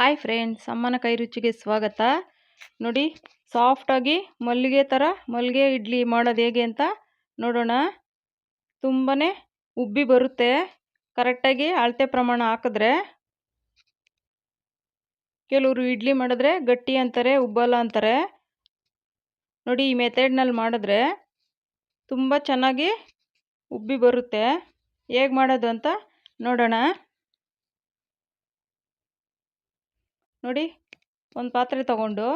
Hi friends ಅಮ್ಮನ ಕೈ ರುಚಿಗೆ ಸ್ವಾಗತ. ನೋಡಿ ಸಾಫ್ಟಾಗಿ ಮಲ್ಲಿಗೆ ಥರ ಮಲ್ಲಿಗೆ ಇಡ್ಲಿ ಮಾಡೋದು ಹೇಗೆ ಅಂತ ನೋಡೋಣ. ತುಂಬಾ ಉಬ್ಬಿ ಬರುತ್ತೆ. ಕರೆಕ್ಟಾಗಿ ಅಳತೆ ಪ್ರಮಾಣ ಹಾಕಿದ್ರೆ ಕೆಲವರು ಇಡ್ಲಿ ಮಾಡಿದ್ರೆ ಗಟ್ಟಿ ಅಂತಾರೆ, ಉಬ್ಬಲ್ಲ ಅಂತಾರೆ. ನೋಡಿ, ಈ ಮೆಥಡ್ನಲ್ಲಿ ಮಾಡಿದ್ರೆ ತುಂಬ ಚೆನ್ನಾಗಿ ಉಬ್ಬಿ ಬರುತ್ತೆ. ಹೇಗೆ ಮಾಡೋದು ಅಂತ ನೋಡೋಣ. ನೋಡಿ, ಒಂದು ಪಾತ್ರೆ ತಗೊಂಡು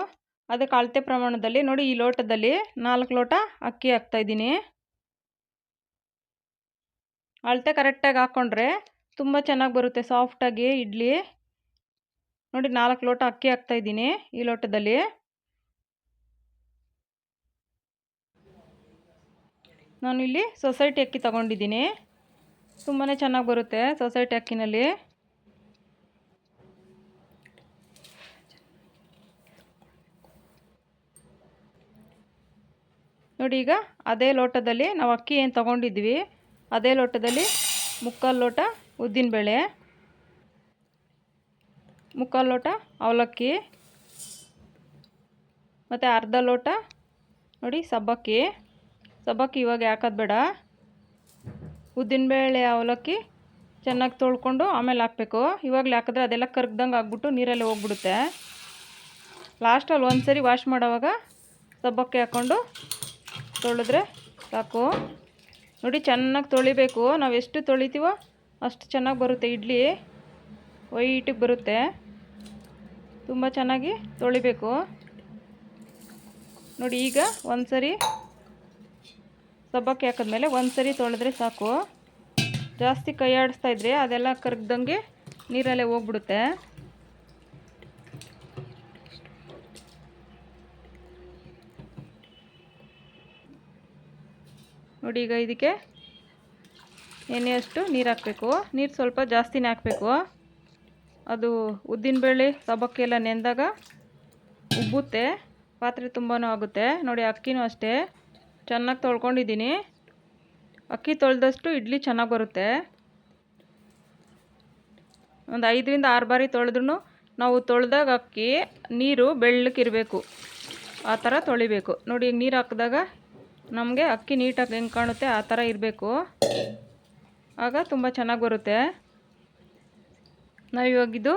ಅದಕ್ಕೆ ಅಳತೆ ಪ್ರಮಾಣದಲ್ಲಿ ನೋಡಿ ಈ ಲೋಟದಲ್ಲಿ ನಾಲ್ಕು ಲೋಟ ಅಕ್ಕಿ ಹಾಕ್ತಾಯಿದ್ದೀನಿ ಅಳತೆ ಕರೆಕ್ಟಾಗಿ ಹಾಕ್ಕೊಂಡ್ರೆ ತುಂಬ ಚೆನ್ನಾಗಿ ಬರುತ್ತೆ, ಸಾಫ್ಟಾಗಿ ಇಡ್ಲಿ. ನೋಡಿ ನಾಲ್ಕು ಲೋಟ ಅಕ್ಕಿ ಹಾಕ್ತಾಯಿದ್ದೀನಿ ಈ ಲೋಟದಲ್ಲಿ. ನಾನು ಇಲ್ಲಿ ಸೊಸೈಟಿ ಅಕ್ಕಿ ತಗೊಂಡಿದ್ದೀನಿ. ತುಂಬಾ ಚೆನ್ನಾಗಿ ಬರುತ್ತೆ ಸೊಸೈಟಿ ಅಕ್ಕಿನಲ್ಲಿ. ನೋಡಿ ಈಗ ಅದೇ ಲೋಟದಲ್ಲಿ ನಾವು ಅಕ್ಕಿ ಏನು ತೊಗೊಂಡಿದ್ವಿ? ಅದೇ ಲೋಟದಲ್ಲಿ ಮುಕ್ಕಾಲು ಲೋಟ ಉದ್ದಿನಬೇಳೆ ಮುಕ್ಕಾಲು ಲೋಟ ಅವಲಕ್ಕಿ, ಮತ್ತು ಅರ್ಧ ಲೋಟ ನೋಡಿ ಸಬ್ಬಕ್ಕಿ. ಸಬ್ಬಕ್ಕಿ ಇವಾಗ ಹಾಕೋದು ಬೇಡ? ಉದ್ದಿನಬೇಳೆ ಅವಲಕ್ಕಿ ಚೆನ್ನಾಗಿ ತೊಳ್ಕೊಂಡು ಆಮೇಲೆ ಹಾಕಬೇಕು. ಇವಾಗಲೇ ಹಾಕಿದ್ರೆ ಅದೆಲ್ಲ ಕರ್ಗ್ದಂಗೆ ಆಗ್ಬಿಟ್ಟು ನೀರಲ್ಲಿ ಹೋಗ್ಬಿಡುತ್ತೆ. ಲಾಸ್ಟಲ್ಲಿ ಒಂದು ಸರಿ ವಾಶ್ ಮಾಡೋವಾಗ ಸಬ್ಬಕ್ಕಿ ಹಾಕ್ಕೊಂಡು ತೊಳೆದ್ರೆ ಸಾಕು. ನೋಡಿ, ಚೆನ್ನಾಗಿ ತೊಳಿಬೇಕು. ನಾವು ಎಷ್ಟು ತೊಳಿತೀವೋ ಅಷ್ಟು ಚೆನ್ನಾಗಿ ಬರುತ್ತೆ ಇಡ್ಲಿ. ವೈಟಿಗೆ ಬರುತ್ತೆ. ತುಂಬ ಚೆನ್ನಾಗಿ ತೊಳಿಬೇಕು. ನೋಡಿ, ಈಗ ಒಂದು ಸರಿ ಸಬ್ಬಕ್ಕಿ ಹಾಕಿದ್ಮೇಲೆ ಒಂದು ಸರಿ ತೊಳೆದ್ರೆ ಸಾಕು. ಜಾಸ್ತಿ ಕೈ ಆಡಿಸ್ತಾಯಿದ್ರೆ ಅದೆಲ್ಲ ಕರ್ಗ್ದಂಗೆ ನೀರಲ್ಲೇ ಹೋಗ್ಬಿಡುತ್ತೆ. ನೋಡಿ ಈಗ ಇದಕ್ಕೆ ಎಣ್ಣೆಯಷ್ಟು ನೀರು ಹಾಕಬೇಕು. ನೀರು ಸ್ವಲ್ಪ ಜಾಸ್ತಿನೇ ಹಾಕಬೇಕು. ಅದು ಉದ್ದಿನಬೇಳೆ ಸಬಕ್ಕೆಲ್ಲ ನೆಂದಾಗ ಉಬ್ಬುತ್ತೆ. ಪಾತ್ರೆ ತುಂಬಾ ಆಗುತ್ತೆ. ನೋಡಿ ಅಕ್ಕಿನೂ ಅಷ್ಟೇ. ಚೆನ್ನಾಗಿ ತೊಳ್ಕೊಂಡಿದ್ದೀನಿ. ಅಕ್ಕಿ ತೊಳೆದಷ್ಟು ಇಡ್ಲಿ ಚೆನ್ನಾಗಿ ಬರುತ್ತೆ. ಒಂದು ಐದರಿಂದ ಆರು ಬಾರಿ ತೊಳೆದ್ರೂ ನಾವು ತೊಳೆದಾಗ ಅಕ್ಕಿ, ನೀರು ಬೆಳ್ಳಕ್ಕಿರಬೇಕು. ಆ ಥರ ತೊಳಿಬೇಕು. ನೋಡಿ ಈಗ ನೀರು ಹಾಕಿದಾಗ ನಮಗೆ ಅಕ್ಕಿ ನೀಟಾಗಿ ಹೆಂಗೆ ಕಾಣುತ್ತೆ ಆ ಥರ ಇರಬೇಕು. ಆಗ ತುಂಬ ಚೆನ್ನಾಗಿ ಬರುತ್ತೆ. ನಾವು ಇವಾಗಿದ್ದು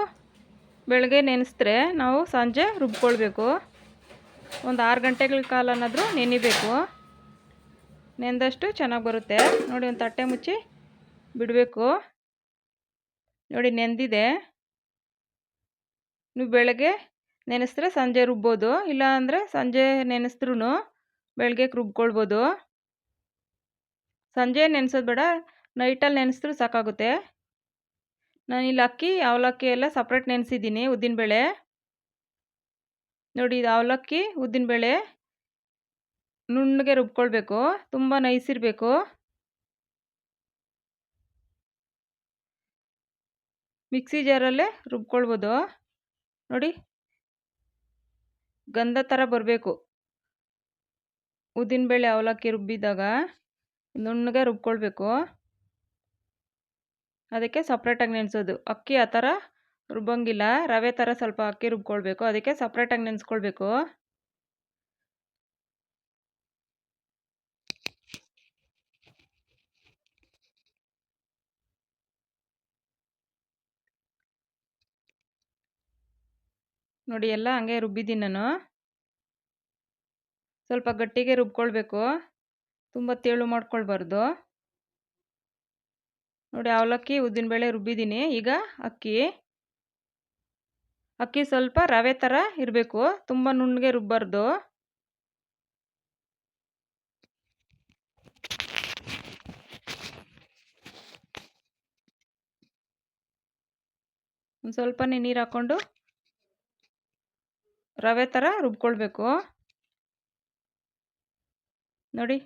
ಬೆಳಗ್ಗೆ ನೆನೆಸಿದ್ರೆ ನಾವು ಸಂಜೆ ರುಬ್ಕೊಳ್ಬೇಕು. ಒಂದು ಆರು ಗಂಟೆಗಳ ಕಾಲನಾದರೂ ನೆನಿಬೇಕು. ನೆಂದಷ್ಟು ಚೆನ್ನಾಗಿ ಬರುತ್ತೆ. ನೋಡಿ ಒಂದು ತಟ್ಟೆ ಮುಚ್ಚಿ ಬಿಡಬೇಕು. ನೋಡಿ ನೆಂದಿದೆ. ನೀವು ಬೆಳಗ್ಗೆ ನೆನೆಸಿದ್ರೆ ಸಂಜೆ ರುಬ್ಬೋದು. ಇಲ್ಲ ಅಂದರೆ ಸಂಜೆ ನೆನೆಸಿದ್ರೂ ಬೆಳಗ್ಗೆ ರುಬ್ಕೊಳ್ಬೋದು. ಸಂಜೆ ನೆನೆಸೋದು ಬೇಡ, ನೈಟಲ್ಲಿ ನೆನೆಸಿದ್ರು ಸಾಕಾಗುತ್ತೆ. ಇಲ್ಲಿ ಅಕ್ಕಿ, ಅವಲಕ್ಕಿ ಎಲ್ಲ ಸಪ್ರೇಟ್ ನೆನೆಸಿದ್ದೀನಿ ಉದ್ದಿನಬೇಳೆ ನೋಡಿ ಇದು ಅವಲಕ್ಕಿ ಉದ್ದಿನಬೇಳೆ ನುಣ್ಣಗೆ ರುಬ್ಕೊಳ್ಬೇಕು, ತುಂಬ ನೈಸಿರಬೇಕು. ಮಿಕ್ಸಿ ಜಾರಲ್ಲೇ ರುಬ್ಕೊಳ್ಬೋದು. ನೋಡಿ, ಗಂಧ ಥರ ಬರಬೇಕು. ಉದ್ದಿನಬೇಳೆ ಅವಲಕ್ಕಿ ರುಬ್ಬಿದಾಗ ನುಣ್ಣಗೆ ರುಬ್ಕೊಳ್ಬೇಕು. ಅದಕ್ಕೆ ಸಪ್ರೇಟಾಗಿ ನೆನೆಸೋದು. ಅಕ್ಕಿ ಆ ಥರ ರುಬ್ಬಂಗಿಲ್ಲ. ರವೆ ಥರ ಸ್ವಲ್ಪ ಅಕ್ಕಿ ರುಬ್ಕೊಳ್ಬೇಕು. ಅದಕ್ಕೆ ಸಪ್ರೇಟಾಗಿ ನೆನೆಸ್ಕೊಳ್ಬೇಕು. ನೋಡಿ ಎಲ್ಲ ಹಂಗೆ ರುಬ್ಬಿದ್ದೀನಿ ನಾನು. ಸ್ವಲ್ಪ ಗಟ್ಟಿಗೆ ರುಬ್ಕೊಳ್ಬೇಕು. ತುಂಬ ತೇಳು ಮಾಡ್ಕೊಳ್ಬಾರ್ದು. ನೋಡಿ, ಅವಲಕ್ಕಿ ಉದ್ದಿನಬೇಳೆ ರುಬ್ಬಿದ್ದೀನಿ. ಈಗ ಅಕ್ಕಿ. ಅಕ್ಕಿ ಸ್ವಲ್ಪ ರವೆ ಥರ ಇರಬೇಕು. ತುಂಬ ನುಣ್ಣಗೆ ರುಬ್ಬಾರ್ದು. ಒಂದು ಸ್ವಲ್ಪನೇ ನೀರು ಹಾಕ್ಕೊಂಡು ರವೆ ಥರ ರುಬ್ಕೊಳ್ಬೇಕು. ನೋಡಿ.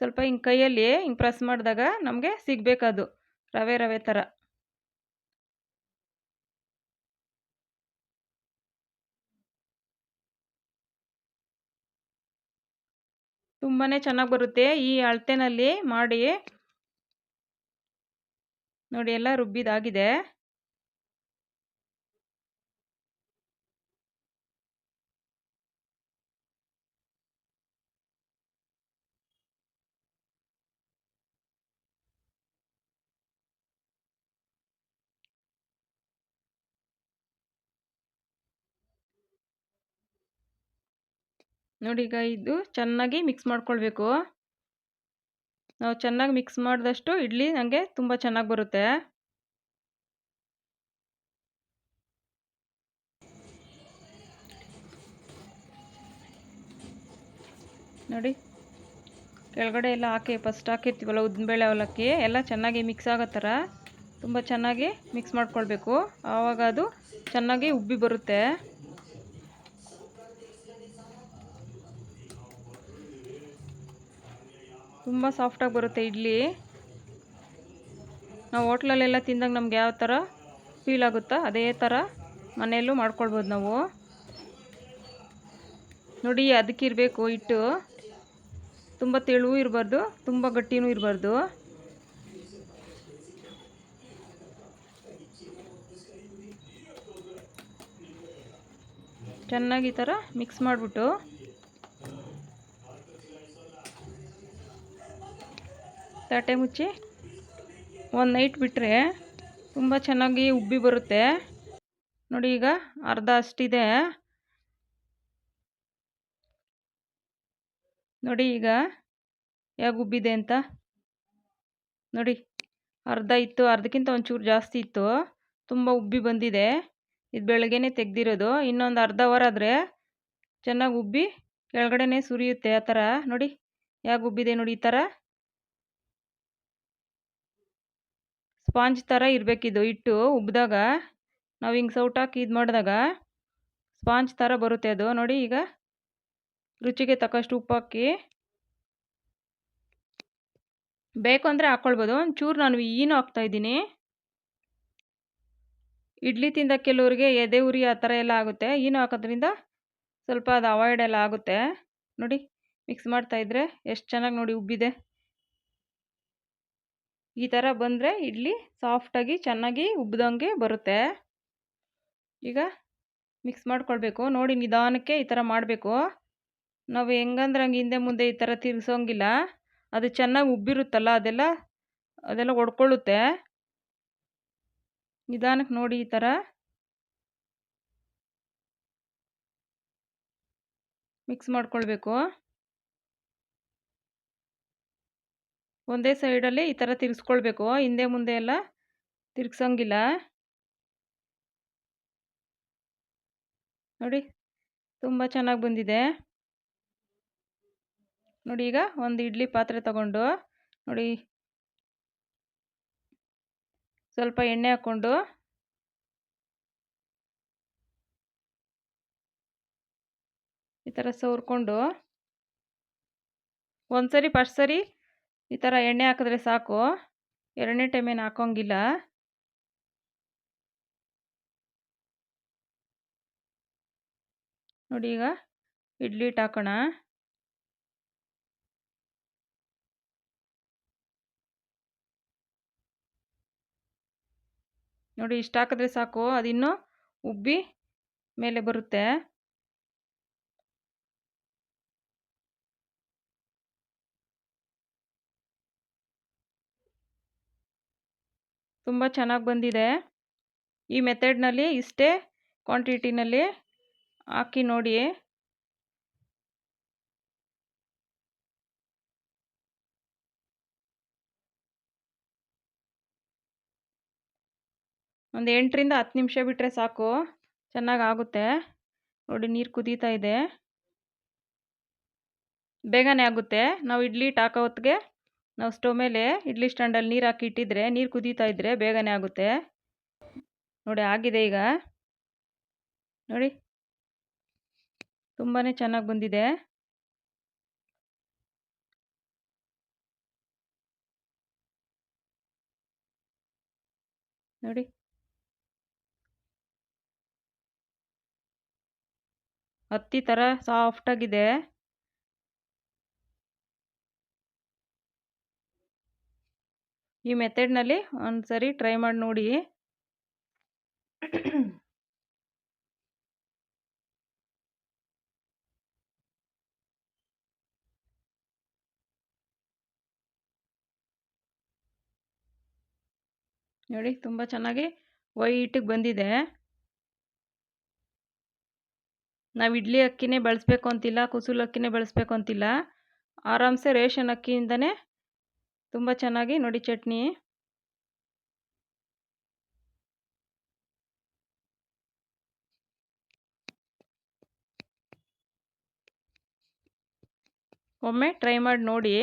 ಸ್ವಲ್ಪ ಹಿಂಗೆ ಕೈಯಲ್ಲಿ ಹಿಂಗೆ ಪ್ರೆಸ್ ಮಾಡಿದಾಗ ನಮಗೆ ಸಿಗಬೇಕದು. ರವೆ ರವೆ ಥರ ತುಂಬಾ ಚೆನ್ನಾಗಿ ಬರುತ್ತೆ. ಈ ಅಳತೆನಲ್ಲಿ ಮಾಡಿ ನೋಡಿ ಎಲ್ಲ ರುಬ್ಬಿದಾಗಿದೆ. ನೋಡಿ ಈಗ ಇದು ಚೆನ್ನಾಗಿ ಮಿಕ್ಸ್ ಮಾಡ್ಕೊಳ್ಬೇಕು. ನಾವು ಚೆನ್ನಾಗಿ ಮಿಕ್ಸ್ ಮಾಡಿದಷ್ಟು ಇಡ್ಲಿ ನನಗೆ ತುಂಬ ಚೆನ್ನಾಗಿ ಬರುತ್ತೆ. ನೋಡಿ, ಕೆಳಗಡೆ ಎಲ್ಲ ಹಾಕಿ ಫಸ್ಟ್ ಹಾಕಿರ್ತೀವಲ್ಲ ಉದ್ದಿನಬೇಳೆ ಅವಲಕ್ಕಿ, ಎಲ್ಲ ಚೆನ್ನಾಗಿ ಮಿಕ್ಸ್ ಆಗೋ ಥರ ತುಂಬ ಚೆನ್ನಾಗಿ ಮಿಕ್ಸ್ ಮಾಡ್ಕೊಳ್ಬೇಕು. ಆವಾಗ ಅದು ಚೆನ್ನಾಗಿ ಉಬ್ಬಿ ಬರುತ್ತೆ. ತುಂಬ ಸಾಫ್ಟಾಗಿ ಬರುತ್ತೆ ಇಡ್ಲಿ. ನಾವು ಹೋಟ್ಲಲ್ಲೆಲ್ಲ ತಿಂದಾಗ ನಮ್ಗೆ ಯಾವ ಥರ ಫೀಲ್ ಆಗುತ್ತೋ ಅದೇ ಥರ ಮನೆಯಲ್ಲೂ ಮಾಡ್ಕೊಳ್ಬೋದು ನಾವು. ನೋಡಿ ಅದಕ್ಕಿರಬೇಕು ಹಿಟ್ಟು. ತುಂಬ ತೆಳುವೂ ಇರಬಾರ್ದು, ತುಂಬ ಗಟ್ಟಿನೂ ಇರಬಾರ್ದು. ಚೆನ್ನಾಗಿ ಈ ಥರ ಮಿಕ್ಸ್ ಮಾಡಿಬಿಟ್ಟು ತಟ್ಟೆ ಮುಚ್ಚಿ ಒಂದು ನೈಟ್ ಬಿಟ್ಟರೆ ತುಂಬ ಚೆನ್ನಾಗಿ ಉಬ್ಬಿ ಬರುತ್ತೆ. ನೋಡಿ ಈಗ ಅರ್ಧ ಅಷ್ಟಿದೆ. ನೋಡಿ ಈಗ ಹೇಗೆ ಉಬ್ಬಿದೆ ಅಂತ. ನೋಡಿ ಅರ್ಧ ಇತ್ತು, ಅರ್ಧಕ್ಕಿಂತ ಒಂಚೂರು ಜಾಸ್ತಿ ಇತ್ತು. ತುಂಬ ಉಬ್ಬಿ ಬಂದಿದೆ. ಇದು ಬೆಳಗ್ಗೆನೇ ತೆಗ್ದಿರೋದು. ಇನ್ನೊಂದು ಅರ್ಧ ಅವರ್ ಆದರೆ ಚೆನ್ನಾಗಿ ಉಬ್ಬಿ ಕೆಳಗಡೆನೇ ಸುರಿಯುತ್ತೆ ಆ ಥರ. ನೋಡಿ ಹೇಗೆ ಉಬ್ಬಿದೆ ನೋಡಿ ಈ ಥರ. ಸ್ಪಾಂಜ್ ಥರ ಇರಬೇಕಿದು, ಹಿಟ್ಟು ಉಬ್ಬಿದಾಗ ನಾವು ಹಿಂಗೆ ಸೌಟಾಕಿ ಇದು ಮಾಡಿದಾಗ ಸ್ಪಾಂಜ್ ಥರ ಬರುತ್ತೆ ಅದು. ನೋಡಿ ಈಗ ರುಚಿಗೆ ತಕ್ಕಷ್ಟು ಉಪ್ಪು ಹಾಕಿ. ಬೇಕು ಅಂದರೆ ಹಾಕ್ಕೊಳ್ಬೋದು ಒಂಚೂರು ನಾನು ಈನು ಹಾಕ್ತಾಯಿದ್ದೀನಿ ಇಡ್ಲಿ ತಿಂದ ಕೆಲವರಿಗೆ ಎದೆ ಉರಿ ಆ ಥರ ಎಲ್ಲ ಆಗುತ್ತೆ. ಈನು ಹಾಕೋದ್ರಿಂದ ಸ್ವಲ್ಪ ಅದು ಅವಾಯ್ಡ್ ಎಲ್ಲ ಆಗುತ್ತೆ. ನೋಡಿ ಮಿಕ್ಸ್ ಮಾಡ್ತಾಯಿದ್ರೆ ಎಷ್ಟು ಚೆನ್ನಾಗಿ ನೋಡಿ ಉಬ್ಬಿದೆ. ಈ ಥರ ಬಂದರೆ ಇಡ್ಲಿ ಸಾಫ್ಟಾಗಿ ಚೆನ್ನಾಗಿ ಉಬ್ಬಿದಂಗೆ ಬರುತ್ತೆ. ಈಗ ಮಿಕ್ಸ್ ಮಾಡ್ಕೊಳ್ಬೇಕು. ನೋಡಿ ನಿಧಾನಕ್ಕೆ ಈ ಥರ ಮಾಡಬೇಕು. ನಾವು ಹೆಂಗಂದ್ರೆ ಹಂಗೆ ಹಿಂದೆ ಮುಂದೆ ಈ ಥರ ತಿರ್ಸೋಂಗಿಲ್ಲ ಅದು ಚೆನ್ನಾಗಿ ಉಬ್ಬಿರುತ್ತಲ್ಲ ಅದೆಲ್ಲ ಅದೆಲ್ಲ ಒಡ್ಕೊಳ್ಳುತ್ತೆ. ನಿಧಾನಕ್ಕೆ ನೋಡಿ ಈ ಥರ ಮಿಕ್ಸ್ ಮಾಡ್ಕೊಳ್ಬೇಕು. ಒಂದೇ ಸೈಡಲ್ಲಿ ಈ ಥರ ತಿರ್ಗಿಸ್ಕೊಳ್ಬೇಕು ಹಿಂದೆ ಮುಂದೆ ಎಲ್ಲ ತಿರ್ಗ್ಸೋಂಗಿಲ್ಲ. ನೋಡಿ, ತುಂಬ ಚೆನ್ನಾಗಿ ಬಂದಿದೆ. ನೋಡಿ ಈಗ ಒಂದು ಇಡ್ಲಿ ಪಾತ್ರೆ ತಗೊಂಡು, ನೋಡಿ. ಸ್ವಲ್ಪ ಎಣ್ಣೆ ಹಾಕ್ಕೊಂಡು. ಈ ಥರ ಸವರ್ಕೊಂಡು. ಒಂದು ಸರಿ ಫಸ್ಟ್ ಸರಿ ಈ ಥರ ಎಣ್ಣೆ ಹಾಕಿದ್ರೆ ಸಾಕು. ಎರಡನೇ ಟೈಮ್ ಏನು ಹಾಕೋಂಗಿಲ್ಲ. ನೋಡಿ ಈಗ ಇಡ್ಲಿ ಇಟ್ಟು ಹಾಕೋಣ. ನೋಡಿ ಇಷ್ಟು ಹಾಕಿದ್ರೆ ಸಾಕು. ಅದಿನ್ನೂ ಉಬ್ಬಿ ಮೇಲೆ ಬರುತ್ತೆ. ತುಂಬ ಚೆನ್ನಾಗಿ ಬಂದಿದೆ. ಈ ಮೆಥಡ್ನಲ್ಲಿ ಇಷ್ಟೇ ಕ್ವಾಂಟಿಟಿನಲ್ಲಿ ಹಾಕಿ ನೋಡಿ ಒಂದು ಎಂಟರಿಂದ ಹತ್ತು ನಿಮಿಷ ಬಿಟ್ಟರೆ ಸಾಕು. ಚೆನ್ನಾಗಿ ಆಗುತ್ತೆ. ನೋಡಿ ನೀರು ಕುದೀತಾ ಇದೆ. ಬೇಗನೆ ಆಗುತ್ತೆ. ನಾವು ಇಡ್ಲಿ ಟಾಕೋ ನಾವು ಸ್ಟವ್ ಮೇಲೆ ಇಡ್ಲಿ ಸ್ಟ್ಯಾಂಡಲ್ಲಿ ನೀರು ಹಾಕಿ ಇಟ್ಟಿದ್ರೆ ನೀರು ಕುದೀತಾ ಇದ್ದರೆ ಬೇಗನೆ ಆಗುತ್ತೆ. ನೋಡಿ ಆಗಿದೆ ಈಗ. ನೋಡಿ. ತುಂಬಾ ಚೆನ್ನಾಗಿ ಬಂದಿದೆ. ನೋಡಿ. ಹತ್ತಿ ಥರ ಸಾಫ್ಟಾಗಿದೆ ಈ ಮೆಥಡ್ನಲ್ಲಿ ಒಂದು ಸರಿ ಟ್ರೈ ಮಾಡಿ ನೋಡಿ. ನೋಡಿ ತುಂಬ ಚೆನ್ನಾಗಿ ವೈಟಿಗೆ ಬಂದಿದೆ. ನಾವು ಇಡ್ಲಿ ಅಕ್ಕಿನೇ ಬಳಸಬೇಕು ಅಂತಿಲ್ಲ, ಕುಸುಲ್ ಅಕ್ಕಿನೇ ಬಳಸಬೇಕು ಅಂತಿಲ್ಲ. ಆರಾಮ್ಸೆ ರೇಷನ್ ಅಕ್ಕಿಯಿಂದನೇ ತುಂಬ ಚೆನ್ನಾಗಿ ನೋಡಿ ಚಟ್ನಿ. ಒಮ್ಮೆ ಟ್ರೈ ಮಾಡಿ ನೋಡಿ.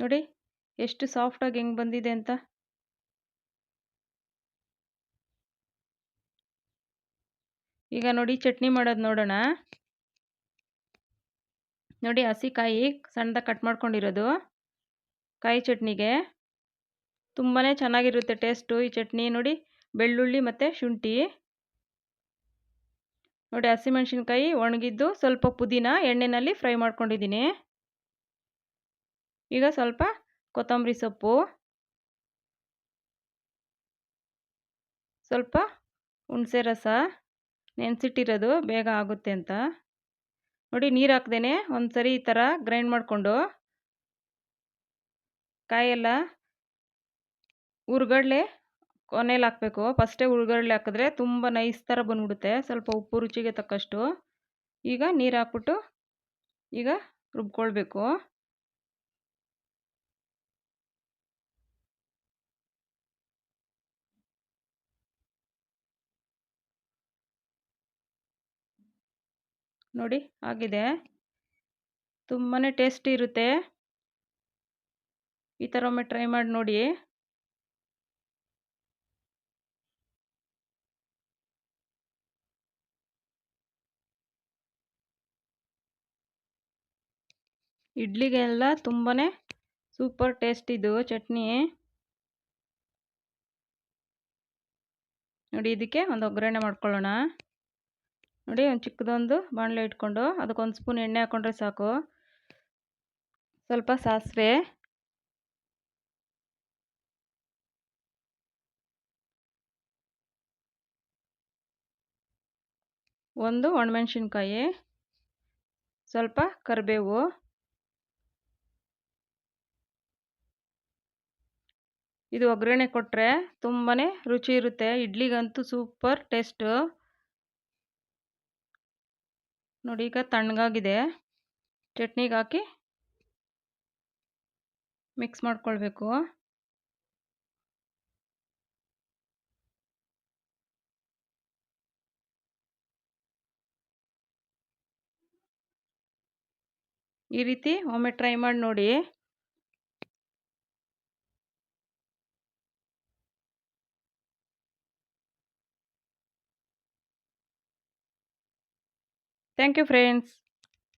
ನೋಡಿ ಎಷ್ಟು ಸಾಫ್ಟಾಗಿ ಹೆಂಗೆ ಬಂದಿದೆ ಅಂತ. ಈಗ ನೋಡಿ ಚಟ್ನಿ ಮಾಡೋದು ನೋಡೋಣ. ನೋಡಿ ಹಸಿ ಕಾಯಿ ಸಣ್ಣದಾಗಿ ಕಟ್ ಮಾಡ್ಕೊಂಡಿರೋದು. ಕಾಯಿ ಚಟ್ನಿಗೆ. ತುಂಬಾ ಚೆನ್ನಾಗಿರುತ್ತೆ ಟೇಸ್ಟು ಈ ಚಟ್ನಿ. ನೋಡಿ ಬೆಳ್ಳುಳ್ಳಿ ಮತ್ತು ಶುಂಠಿ. ನೋಡಿ ಹಸಿಮೆಣ್ಸಿನ್ಕಾಯಿ ಒಣಗಿದ್ದು ಸ್ವಲ್ಪ ಪುದೀನ ಎಣ್ಣೆಯಲ್ಲಿ ಫ್ರೈ ಮಾಡ್ಕೊಂಡಿದ್ದೀನಿ. ಈಗ ಸ್ವಲ್ಪ ಕೊತ್ತಂಬರಿ ಸೊಪ್ಪು. ಸ್ವಲ್ಪ ಹುಣಸೆ ರಸ ನೆನೆಸಿಟ್ಟಿರೋದು ಬೇಗ ಆಗುತ್ತೆ ಅಂತ. ನೋಡಿ ನೀರು ಹಾಕ್ದೇನೆ ಒಂದು ಸರಿ ಈ ಥರ ಗ್ರೈಂಡ್ ಮಾಡಿಕೊಂಡು ಕಾಯೆಲ್ಲ ಹುರ್ಗಡ್ಲೆ ಕೊನೆಯಲ್ಲಿ ಹಾಕಬೇಕು. ಫಸ್ಟೇ ಹುರ್ಗಡ್ಲೆ ಹಾಕಿದ್ರೆ ತುಂಬ ನೈಸ್ ಥರ ಬಂದ್ಬಿಡುತ್ತೆ. ಸ್ವಲ್ಪ ಉಪ್ಪು ರುಚಿಗೆ ತಕ್ಕಷ್ಟು. ಈಗ ನೀರು ಹಾಕ್ಬಿಟ್ಟು ಈಗ ರುಬ್ಕೊಳ್ಬೇಕು. ನೋಡಿ, ಆಗಿದೆ. ತುಂಬಾ ಟೇಸ್ಟಿ ಇರುತ್ತೆ. ಈ ಥರ ಒಮ್ಮೆ ಟ್ರೈ ಮಾಡಿ ನೋಡಿ. ಇಡ್ಲಿಗೆಲ್ಲ ತುಂಬಾ ಸೂಪರ್ ಟೇಸ್ಟ್ ಇದು ಚಟ್ನಿ. ನೋಡಿ, ಇದಕ್ಕೆ ಒಂದು ಒಗ್ಗರಣೆ ಮಾಡ್ಕೊಳ್ಳೋಣ. ನೋಡಿ, ಒಂದು ಚಿಕ್ಕದೊಂದು ಬಾಣಲೆ ಇಟ್ಕೊಂಡು ಅದಕ್ಕೊಂದು ಸ್ಪೂನ್ ಎಣ್ಣೆ ಹಾಕ್ಕೊಂಡ್ರೆ ಸಾಕು. ಸ್ವಲ್ಪ ಸಾಸಿವೆ. ಒಂದು ಒಣಮೆಣ್ಸಿನ್ಕಾಯಿ. ಸ್ವಲ್ಪ ಕರಿಬೇವು. ಇದು ಒಗ್ಗರಣೆ ಕೊಟ್ಟರೆ ತುಂಬಾ ರುಚಿ ಇರುತ್ತೆ. ಇಡ್ಲಿಗಂತೂ ಸೂಪರ್ ಟೇಸ್ಟು. ನೋಡಿ ಈಗ ತಣ್ಣಗಾಗಿದೆ. ಚಟ್ನಿಗೆ ಹಾಕಿ ಮಿಕ್ಸ್ ಮಾಡ್ಕೊಳ್ಬೇಕು. ಈ ರೀತಿ ಒಮ್ಮೆ ಟ್ರೈ ಮಾಡಿ ನೋಡಿ. Thank you friends.